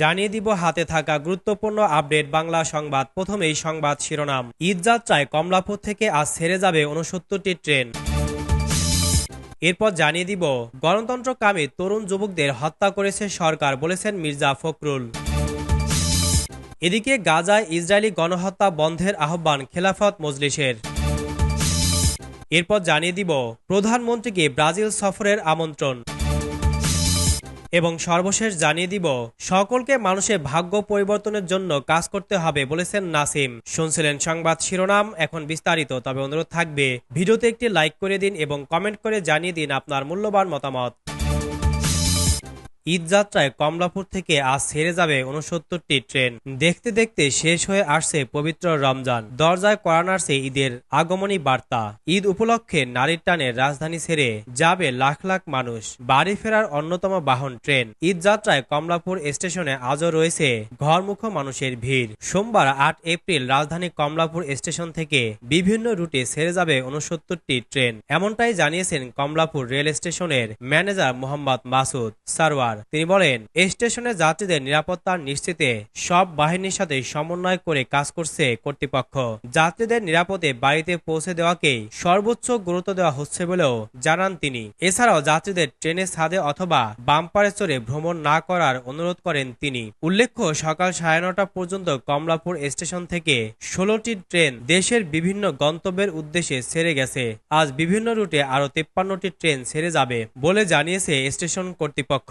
জানিয়ে দিব হাতে থাকা গুরুত্বপূর্ণ আপডেট বাংলা সংবাদ। প্রথমেই সংবাদ শিরোনাম। ঈদ যাত্রায় কমলাপুর থেকে আজ ছেড়ে যাবে উনসত্তরটি ট্রেন। এরপর জানিয়ে দিব গণতন্ত্রকামী তরুণ যুবকদের হত্যা করেছে সরকার, বলেছেন মির্জা ফখরুল। এদিকে গাজায় ইসরায়েলি গণহত্যা বন্ধের আহ্বান খেলাফত মজলিসের। এরপর জানিয়ে দিব, প্রধানমন্ত্রীকে ব্রাজিল সফরের আমন্ত্রণ। এবং সর্বশেষ জানিয়ে দিব, সকলকে মানুষের ভাগ্য পরিবর্তনের জন্য কাজ করতে হবে বলেছেন নাসিম। শুনছিলেন সংবাদ শিরোনাম, এখন বিস্তারিত, তবে অনুরোধ থাকবে, ভিডিওতে একটি লাইক করে দিন এবং কমেন্ট করে জানিয়ে দিন আপনার মূল্যবান মতামত। ঈদ যাত্রায় কমলাপুর থেকে আজ ছেড়ে যাবে উনসত্তরটি ট্রেন। দেখতে দেখতে শেষ হয়ে আসছে পবিত্র রমজান। দরজায় করা নাড়ছে ঈদের আগমনী বার্তা। ঈদ উপলক্ষে নারীর টানে রাজধানী ছেড়ে যাবে লাখ লাখ মানুষ। বাড়ি ফেরার অন্যতম বাহন ট্রেন। ঈদ যাত্রায় কমলাপুর স্টেশনে আজও রয়েছে ঘরমুখ মানুষের ভিড়। সোমবার আট এপ্রিল রাজধানী কমলাপুর স্টেশন থেকে বিভিন্ন রুটে ছেড়ে যাবে উনসত্তরটি ট্রেন। এমনটাই জানিয়েছেন কমলাপুর রেল স্টেশনের ম্যানেজার মোহাম্মদ মাসুদ সারওয়ার। তিনি বলেন স্টেশনে যাত্রীদের নিরাপত্তা নিশ্চিতে সব বাহিনীর সাথে সমন্বয় করে কাজ করছে কর্তৃপক্ষ। যাত্রীদের নিরাপদে বাড়িতে পৌঁছে দেওয়াকেই সর্বোচ্চ গুরুত্ব দেওয়া হচ্ছে বলেও জানান তিনি। এছাড়াও যাত্রীদের ট্রেনের ছাদে অথবা বাম্পারে চড়ে ভ্রমণ না করার অনুরোধ করেন তিনি। উল্লেখ্য, সকাল সাড়ে নটা পর্যন্ত কমলাপুর স্টেশন থেকে ষোলোটি ট্রেন দেশের বিভিন্ন গন্তব্যের উদ্দেশ্যে ছেড়ে গেছে। আজ বিভিন্ন রুটে আরও তেপ্পান্নটি ট্রেন ছেড়ে যাবে বলে জানিয়েছে স্টেশন কর্তৃপক্ষ।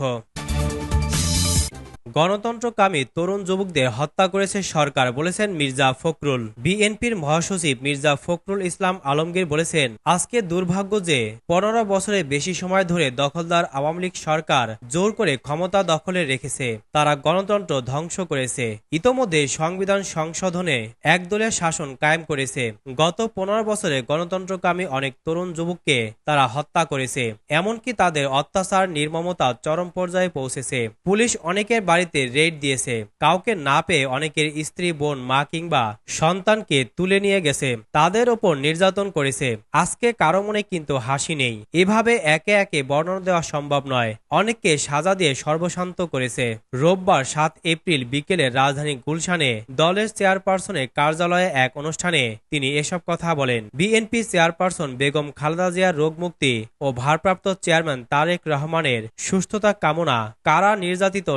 গণতন্ত্রকামী তরুণ যুবকদের হত্যা করেছে সরকার, বলেছেন মির্জা ফখরুল। বিএনপির মহাসচিব মির্জা ফখরুল ইসলাম আলমগীর বলেছেন, আজকে দুর্ভাগ্য যে পনেরো বছরের বেশি সময় ধরে দখলদার আওয়ামী লীগ সরকার জোর করে ক্ষমতা দখলে রেখেছে, তারা গণতন্ত্র ধ্বংস করেছে। ইতোমধ্যে সংবিধান সংশোধনে একদলীয় শাসন কায়েম করেছে। গত পনেরো বছরে গণতন্ত্রকামী অনেক তরুণ যুবককে তারা হত্যা করেছে, এমনকি তাদের অত্যাচার, নির্মমতা চরম পর্যায়ে পৌঁছেছে। পুলিশ অনেকের বাড়িতে রেড দিয়েছে। কাউকে না পেয়ে অনেকের স্ত্রী, বোন, মা কিংবা সন্তানকে তুলে নিয়ে গেছে। তাদের ওপর নির্যাতন করেছে। আজকে কারও মনে কিন্তু হাসি নেই। এভাবে একে একে বর্ণনা দেওয়া সম্ভব নয়। অনেককে সাজা দিয়ে সর্বশান্ত করেছে। রোববার সাত এপ্রিল বিকেলে রাজধানী গুলশানে দলের চেয়ারপারসনের কার্যালয়ে এক অনুষ্ঠানে তিনি এসব কথা বলেন। বিএনপি চেয়ারপারসন বেগম খালেদা জিয়ার রোগ মুক্তি ও ভারপ্রাপ্ত চেয়ারম্যান তারেক রহমানের সুস্থতা কামনা, কারা নির্যাতিত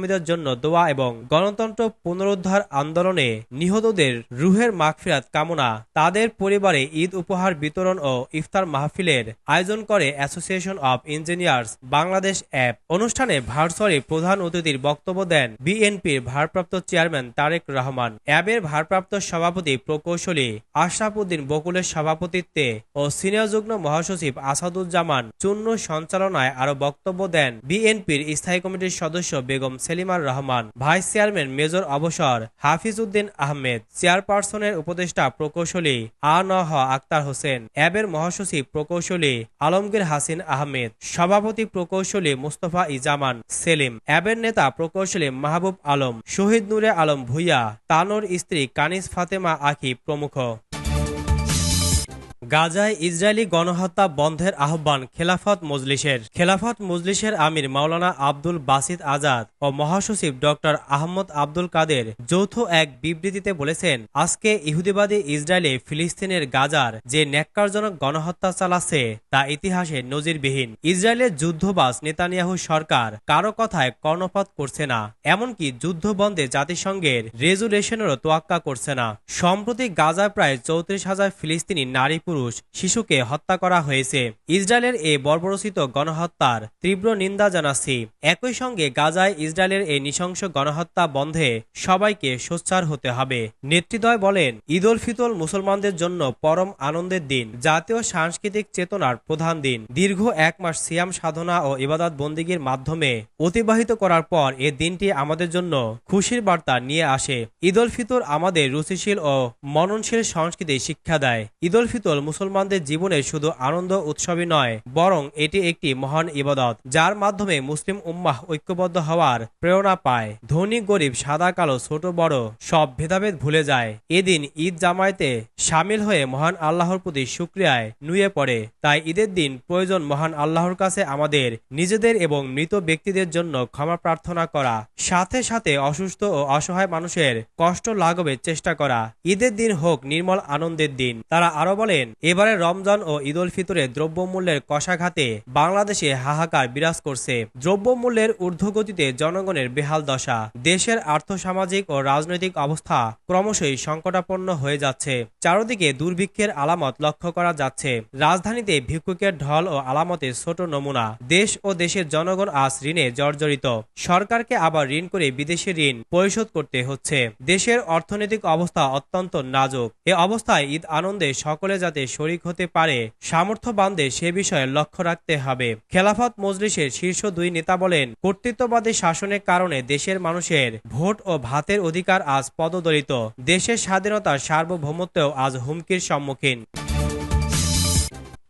নেতাকর্মীদের জন্য দোয়া এবং গণতন্ত্র পুনরুদ্ধার আন্দোলনে নিহতদের রুহের মাগফিরাত কামনা। তাদের পরিবারে ঈদ উপহার বিতরণ ও ইফতার মাহফিলের আয়োজন করে association of engineers Bangladesh app. অনুষ্ঠানে ভার্চুয়ালি প্রধান অতিথির বক্তব্য দেন বিএনপির ভারপ্রাপ্ত চেয়ারম্যান তারেক রহমান। অ্যাবের ভারপ্রাপ্ত সভাপতি প্রকৌশলী আশরাফ উদ্দিন বকুলের সভাপতিত্বে ও সিনিয়র যুগ্ম মহাসচিব আসাদুজ্জামান চূন্য সঞ্চালনায় আরও বক্তব্য দেন বিএনপির স্থায়ী কমিটির সদস্য বেগম সেলিমার রহমান, ভাইস চেয়ারম্যান মেজর অবসর হাফিজ উদ্দিন আহমেদ, চেয়ারপারসনের উপদেষ্টা প্রকৌশলী আ ন হ আক্তার হোসেন অ্যাবের মহাসচিব প্রকৌশলী আলমগীর হাসিন আহমেদ, সভাপতি প্রকৌশলী মুস্তফা ইজামান সেলিম অ্যাবের নেতা প্রকৌশলী মাহবুব আলম, শহীদ নূরে আলম ভুইয়া, তানোর স্ত্রী কানিস ফাতেমা আখি প্রমুখ। গাজায় ইসরায়েলি গণহত্যা বন্ধের আহ্বান খেলাফত মজলিসের। খেলাফত মজলিসের আমির মাওলানা আব্দুল বাসিদ আজাদ ও মহাসচিব ডক্টর আহমদ আব্দুল কাদের যৌথ এক বিবৃতিতে বলেছেন, আজকে ইহুদিবাদী ইসরায়েলে ফিলিস্তিনের গাজার যে ন্যাক্কারজনক গণহত্যা চালাচ্ছে তা ইতিহাসে নজিরবিহীন। ইসরায়েলের যুদ্ধবাস নেতানিয়াহু সরকার কারও কথায় কর্ণপাত করছে না, এমনকি যুদ্ধ বন্ধে জাতিসংঘের রেজুলেশনেরও তোয়াক্কা করছে না। সম্প্রতি গাজায় প্রায় চৌত্রিশ হাজার ফিলিস্তিনি নারী পুরুষ শিশুকে হত্যা করা হয়েছে। ইসরায়েলের এ বর্বরচিত গণহত্যার তীব্র নিন্দা জানাচ্ছি। একই সঙ্গে গাজায় ইসরায়েলের এই নৃশংস গণহত্যা বন্ধে সবাইকে সোচ্চার হতে হবে। নেতৃদ্বয় বলেন, ঈদ উল ফিতর মুসলমানদের জন্য পরম আনন্দের দিন, জাতীয় সাংস্কৃতিক চেতনার প্রধান দিন। দীর্ঘ এক মাস সিয়াম সাধনা ও ইবাদত বন্দিগির মাধ্যমে অতিবাহিত করার পর এ দিনটি আমাদের জন্য খুশির বার্তা নিয়ে আসে। ঈদ উল ফিতর আমাদের রুচিশীল ও মননশীল সংস্কৃতি শিক্ষা দেয়। ঈদ উল ফিতর মুসলমানদের জীবনে শুধু আনন্দ উৎসবই নয়, বরং এটি একটি মহান ইবাদত, যার মাধ্যমে মুসলিম উম্মাহ ঐক্যবদ্ধ হওয়ার প্রেরণা পায়। ধনী, গরিব, সাদা, কালো, ছোট, বড় সব ভেদাভেদ ভুলে যায়। এদিন ঈদ জামায়াতে সামিল হয়ে মহান আল্লাহর প্রতি শুক্রিয়ায় নুয়ে পড়ে। তাই ঈদের দিন প্রয়োজন মহান আল্লাহর কাছে আমাদের নিজেদের এবং মৃত ব্যক্তিদের জন্য ক্ষমা প্রার্থনা করা। সাথে সাথে অসুস্থ ও অসহায় মানুষের কষ্ট লাঘবের চেষ্টা করা। ঈদের দিন হোক নির্মল আনন্দের দিন। তারা আরও বলেন এবারে রমজান ও ঈদ উল ফিতরে দ্রব্যমূল্যের কষাঘাতে বাংলাদেশে হাহাকার বিরাজ করছে। দ্রব্যমূল্যের ঊর্ধ্বগতিতে জনগণের বেহাল দশা। দেশের আর্থসামাজিক ও রাজনৈতিক অবস্থা ক্রমশই সংকটাপন্ন হয়ে যাচ্ছে। চারদিকে দুর্ভিক্ষের আলামত লক্ষ্য করা যাচ্ছে। রাজধানীতে ভিক্ষুকের ঢল ও আলামতের ছোট নমুনা। দেশ ও দেশের জনগণ আজ ঋণে জর্জরিত। সরকারকে আবার ঋণ করে বিদেশি ঋণ পরিশোধ করতে হচ্ছে। দেশের অর্থনৈতিক অবস্থা অত্যন্ত নাজুক। এ অবস্থায় ঈদ আনন্দে সকলে যাতে শরিক হতে পারে, সামর্থ্যবানদের সে বিষয়ে লক্ষ্য রাখতে হবে। খেলাফত মজলিসের শীর্ষ দুই নেতা বলেন, কর্তৃত্ববাদী শাসনের কারণে দেশের মানুষের ভোট ও ভাতের অধিকার আজ পদদলিত। দেশের স্বাধীনতার সার্বভৌমত্বেও আজ হুমকির সম্মুখীন।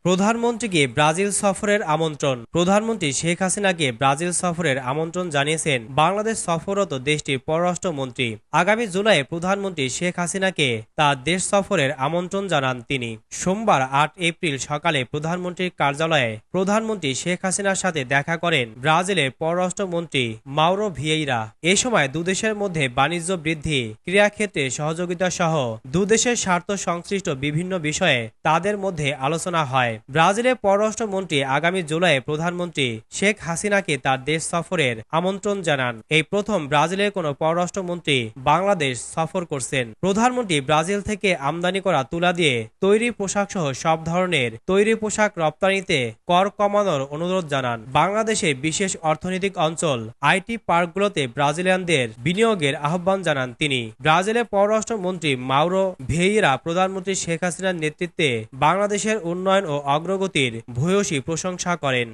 প্রধানমন্ত্রীকে ব্রাজিল সফরের আমন্ত্রণ। প্রধানমন্ত্রী শেখ হাসিনাকে ব্রাজিল সফরের আমন্ত্রণ জানিয়েছেন বাংলাদেশ সফররত দেশটির পররাষ্ট্রমন্ত্রী। আগামী জুলাইয়ে প্রধানমন্ত্রী শেখ হাসিনাকে তার দেশ সফরের আমন্ত্রণ জানান তিনি। সোমবার আট এপ্রিল সকালে প্রধানমন্ত্রীর কার্যালয়ে প্রধানমন্ত্রী শেখ হাসিনার সাথে দেখা করেন ব্রাজিলের পররাষ্ট্রমন্ত্রী মাউরো ভিয়েইরা। এ সময় দুদেশের মধ্যে বাণিজ্য বৃদ্ধি, ক্রীড়াক্ষেত্রে সহযোগিতা সহ দুদেশের স্বার্থ সংশ্লিষ্ট বিভিন্ন বিষয়ে তাদের মধ্যে আলোচনা হয়। ব্রাজিলের পররাষ্ট্রমন্ত্রী আগামী জুলাইয়ে প্রধানমন্ত্রী শেখ হাসিনাকে তার দেশ সফরের আমন্ত্রণ জানান। এই প্রথম ব্রাজিলের কোনো পররাষ্ট্রমন্ত্রী বাংলাদেশ সফর করছেন। প্রধানমন্ত্রী ব্রাজিল থেকে আমদানি করা তুলা দিয়ে তৈরি পোশাক সহ সব ধরনের তৈরি পোশাক রপ্তানিতে কর কমানোর অনুরোধ জানান। বাংলাদেশে বিশেষ অর্থনৈতিক অঞ্চল আইটি পার্কগুলোতে ব্রাজিলিয়ানদের বিনিয়োগের আহ্বান জানান তিনি। ব্রাজিলের পররাষ্ট্রমন্ত্রী মাউরো ভেইরা প্রধানমন্ত্রী শেখ হাসিনার নেতৃত্বে বাংলাদেশের উন্নয়ন ও অগ্রগতির ভূয়সী প্রশংসা করেন।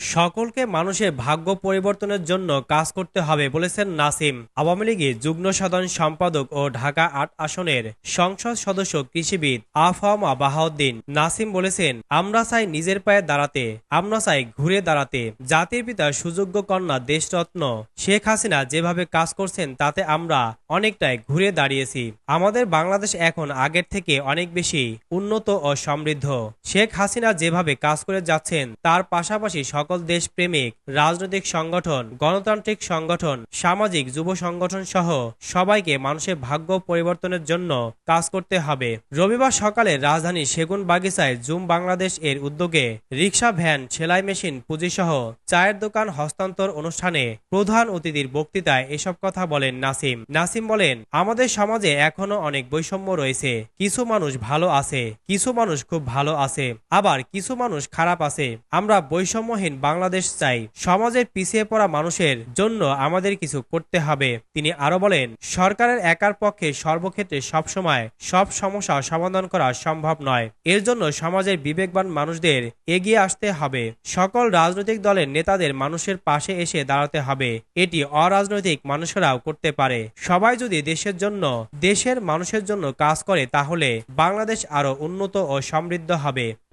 সকলকে মানুষের ভাগ্য পরিবর্তনের জন্য কাজ করতে হবে বলেছেন নাসিম। আওয়ামী লীগের যুগ্ম সাধারণ সম্পাদক ও ঢাকা আট আসনের সংসদ সদস্য কৃষিবিদ আফামা বাহাউদ্দিন নাসিম বলেছেন, আমরা চাই নিজের পায়ে দাঁড়াতে, আমরা চাই ঘুরে দাঁড়াতে। জাতির পিতার সুযোগ্য কন্যা দেশরত্ন। শেখ হাসিনা যেভাবে কাজ করছেন, তাতে আমরা অনেকটাই ঘুরে দাঁড়িয়েছি। আমাদের বাংলাদেশ এখন আগের থেকে অনেক বেশি উন্নত ও সমৃদ্ধ। শেখ হাসিনা যেভাবে কাজ করে যাচ্ছেন, তার পাশাপাশি সকল দেশপ্রেমিক, রাজনৈতিক সংগঠন, গণতান্ত্রিক সংগঠন, সামাজিক যুব সংগঠন সহ সবাইকে মানুষের ভাগ্য পরিবর্তনের জন্য কাজ করতে হবে। রবিবার সকালে রাজধানী সেগুন বাগিচায় জুম বাংলাদেশ এর উদ্যোগে রিক্সা, ভ্যান, সেলাই মেশিন, পুঁজি সহ চায়ের দোকান হস্তান্তর অনুষ্ঠানে প্রধান অতিথির বক্তৃতায় এসব কথা বলেন নাসিম। নাসিম বলেন, আমাদের সমাজে এখনও অনেক বৈষম্য রয়েছে। কিছু মানুষ ভালো আছে, কিছু মানুষ খুব ভালো আছে। আবার কিছু মানুষ খারাপ আছে। আমরা বৈষম্যহীন বাংলাদেশ চাই। সমাজের পিছিয়ে পড়া মানুষের জন্য আমাদের কিছু করতে হবে। তিনি আরও বলেন, সরকারের একার পক্ষে সর্বক্ষেত্রে সবসময় সব সমস্যা সমাধান করা সম্ভব নয়। এর জন্য সমাজের বিবেকবান মানুষদের এগিয়ে আসতে হবে। সকল রাজনৈতিক দলের নেতাদের মানুষের পাশে এসে দাঁড়াতে হবে। এটি অরাজনৈতিক মানুষেরাও করতে পারে। সবাই যদি দেশের জন্য, দেশের মানুষের জন্য কাজ করে, তাহলে বাংলাদেশ আরও উন্নত ও সমৃদ্ধ হবে।